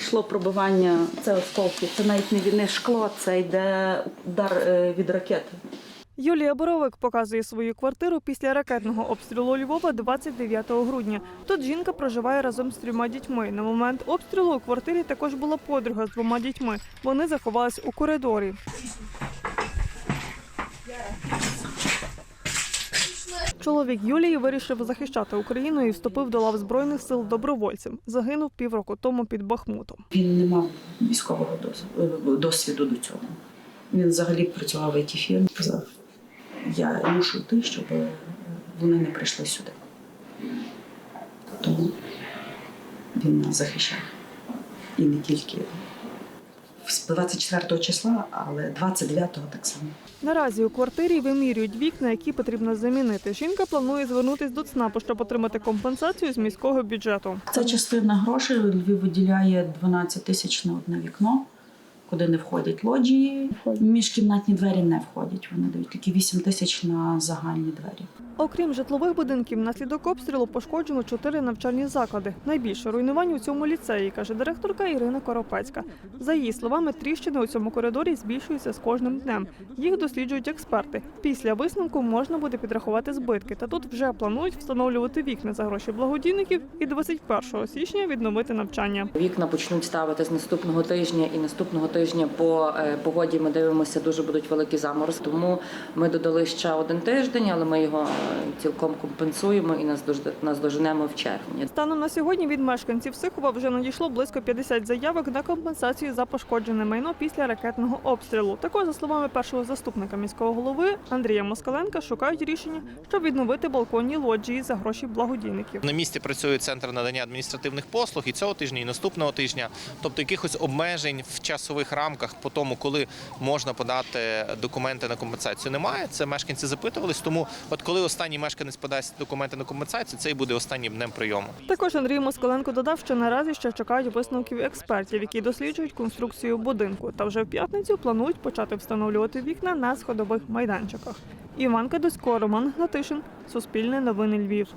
йшло пробивання, це осколки, це навіть не, не шкло, це йде удар е, від ракети. Юлія Боровик показує свою квартиру після ракетного обстрілу Львова 29 грудня. Тут жінка проживає разом з трьома дітьми. На момент обстрілу у квартирі також була подруга з двома дітьми. Вони заховались у коридорі. Чоловік Юлії вирішив захищати Україну і вступив до лав збройних сил добровольцем. Загинув півроку тому під Бахмутом. Він не мав військового е, досвіду до цього. Він взагалі працював в it фірмі. Сказав, я мушу йти, щоб е, вони не прийшли сюди. Тому він нас захищав. І не тільки з 24 числа, але 29-го так само. Наразі у квартирі вимірюють вікна, які потрібно замінити. Жінка планує звернутись до ЦНАПу, щоб отримати компенсацію з міського бюджету. Це частина грошей. Львів виділяє 12 тисяч на одне вікно, куди не входять лоджії. Міжкімнатні двері не входять. Вони дають тільки 8 тисяч на загальні двері. Окрім житлових будинків, внаслідок обстрілу пошкоджено чотири навчальні заклади. Найбільше руйнувань у цьому ліцеї, каже директорка Ірина Коропецька. За її словами, тріщини у цьому коридорі збільшуються з кожним днем. Їх досліджують експерти. Після висновку можна буде підрахувати збитки. Та тут вже планують встановлювати вікна за гроші благодійників і 21 січня відновити навчання. Вікна почнуть ставити з наступного тижня, і наступного тижня по е, погоді ми дивимося, дуже будуть великі заморозки. Тому ми додали ще один тиждень, але ми його е, цілком компенсуємо і наздож- наздоженемо в червні. Станом на сьогодні від мешканців Сихова вже надійшло близько 50 заявок на компенсацію за пошкоджене майно після ракетного обстрілу. Також, за словами першого заступника міського голови Андрія Москаленка, шукають рішення, щоб відновити балконні лоджії за гроші благодійників. На місці працює центр надання адміністративних послуг і цього тижня, і наступного тижня. Тобто якихось обмежень в часових рамках по тому, коли можна подати документи на компенсацію, немає. Це мешканці запитувались. Тому, от коли останній мешканець подасть документи на компенсацію, це і буде останнім днем прийому. Також Андрій Москаленко додав, що наразі ще чекають висновків експертів, які досліджують конструкцію будинку. Та вже в п'ятницю планують почати встановлювати вікна на сходових майданчиках. Іван Кадусько, Роман Гнатишин, Суспільне новини Львів.